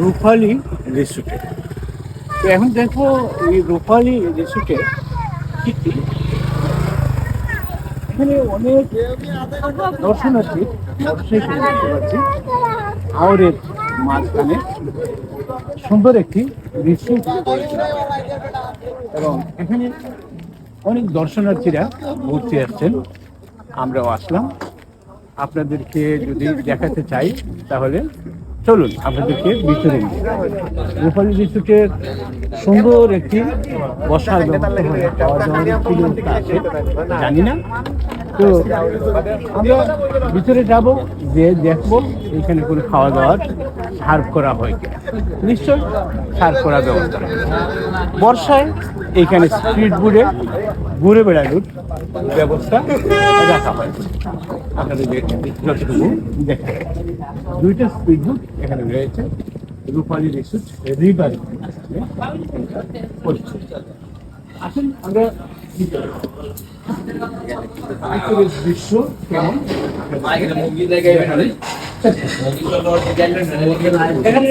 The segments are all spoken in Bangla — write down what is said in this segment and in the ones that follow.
রূপালী রিসোর্টে। তো এখন দেখব এই রূপালী কি এখানে অনেক দর্শনার্থী মোটরসাইকেল মাঝখানে সুন্দর একটি রিসোর্ট এবং এখানে অনেক দর্শনার্থীরা ঘুরতে আসছেন। আমরাও আসলাম। আপনাদেরকে যদি দেখাতে চাই, তাহলে চলুন, আপনাদেরকে ভিতরে। রূপালী রিসোর্টের সুন্দর একটি বসার আছে। জানি না। তো আমরা ভিতরে যাব, যে দেখব এখানে কোনো খাওয়া দাওয়ার সার্ভ করা হয় নিশ্চয় সার্ভ করা ব্যবস্থা। বর্ষায় এখানে স্ট্রিট ফুডে ঘুরে বেড়ানোর ব্যবস্থা রাখা হয়। আপনাদের যতটুকু দেখতে দুইটা স্পিড বুট এখানে রয়েছে রূপালী রিসোর্ট রিভার আসুন আমরা দৃশ্য কেমন? এখানে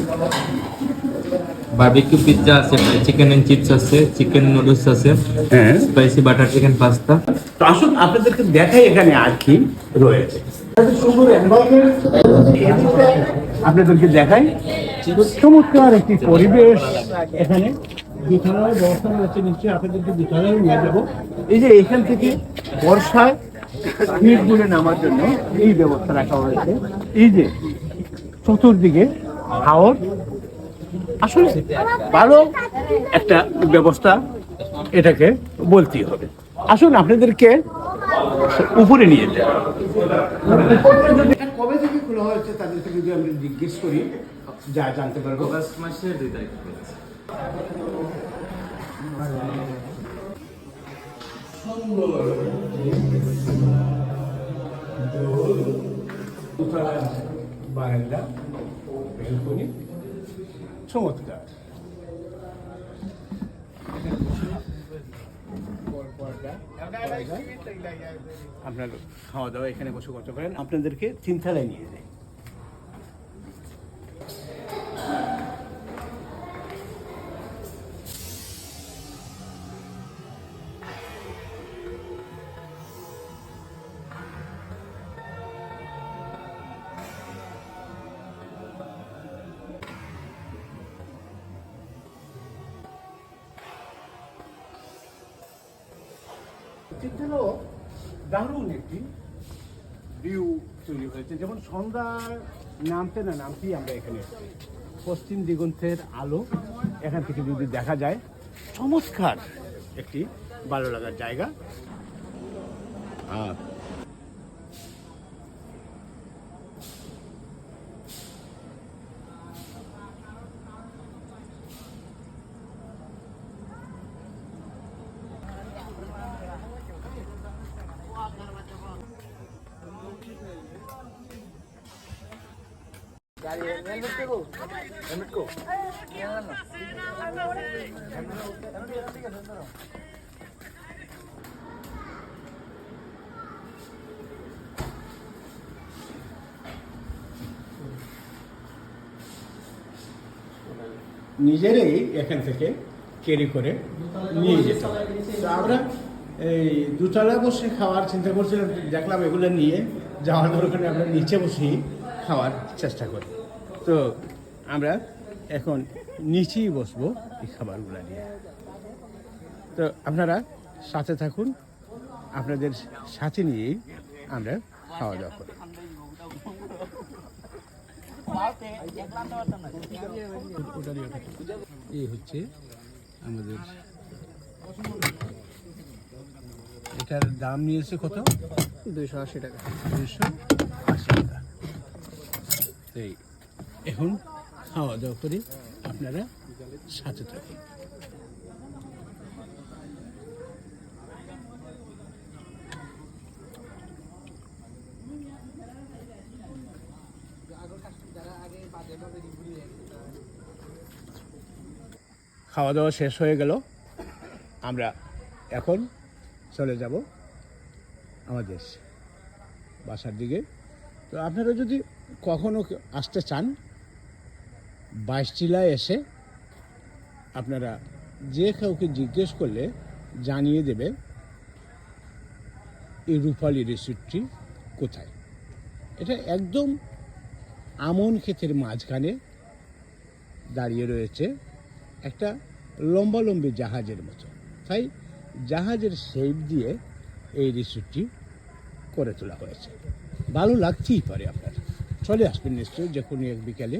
বারবিকিউ পিৎজা আছে চিকেন এন্ড চিপস আছে চিকেন নুডলস আছে হ্যাঁ। স্পাইসি বাটার চিকেন পাস্তা তো আসুন আপনাদেরকে দেখাই এখানে আর কি রয়েছে। আপনাদেরকে দেখাই। চমৎকার একটি পরিবেশ এখানে। বিছানার ব্যবস্থা রয়েছে নিশ্চয়ই আপনাদেরকে বিছানায় নিয়ে যাব। এই যে এখান থেকে বর্ষায় ভিড় গুলে নামার জন্য এই ব্যবস্থা রাখা হয়েছে। এই যে চতুর্দিকে হাওর। আসলে ভালো একটা ব্যবস্থা এটাকে বলতেই হবে। আসুন আপনাদেরকে উপরে নিয়ে যাই। কবে থেকে খোলা হয়েছে তাদেরকে যদি আমরা জিজ্ঞেস করি যা জানতে পারব। আগস্ট মাসের দুই তারিখ বারান্দা বেলকনি চমৎকার আপনার খাওয়া দাওয়া এখানে বসে করতে পারেন আপনাদেরকে তিনতলায় নিয়ে যাই। চিত্রও দারুণ একটি ভিউ তৈরি হয়েছে যেমন সন্ধ্যা নামতে না নামতেই আমরা এখানে এসেছি। পশ্চিম দিগন্তের আলো এখান থেকে যদি দেখা যায়, চমৎকার একটি ভালো লাগার জায়গা আর নিজেরাই এখান থেকে ক্যারি করে নিয়ে যেতে। আমরা এই দুতলা বসে খাওয়ার চিন্তা করছিলাম, দেখলাম এগুলো নিয়ে যাওয়ার দরকারে আমরা নিচে বসেই খাওয়ার চেষ্টা করি। তো আমরা এখন নিচেই বসবো এই খাবারগুলো নিয়ে। তো আপনারা সাথে থাকুন আপনাদের সাথে নিয়েই আমরা খাওয়া দাওয়া করি। এই হচ্ছে আমাদের এটার দাম নিয়েছে কত? দুইশো আশি টাকা। দুশো আশি তো এখন খাওয়া দাওয়া করে আপনারা সাথে থাকেন। খাওয়া দাওয়া শেষ হয়ে গেল। আমরা এখন চলে যাব আমাদের বাসার দিকে। তো আপনারা যদি কখনো আসতে চান? বাইশটিলায় এসে আপনারা যে কাউকে জিজ্ঞেস করলে জানিয়ে দেবে এই রূপালী রিসিপ্টটি কোথায়। এটা একদম আমন ক্ষেতের মাঝখানে দাঁড়িয়ে রয়েছে একটা লম্বালম্বি জাহাজের মতো। তাই জাহাজের শেপ দিয়ে এই রিসিপ্টটি করে তোলা হয়েছে। ভালো লাগতেই পারে আপনার চলে আসবেন নিশ্চয়ই যে কোনো এক বিকালে।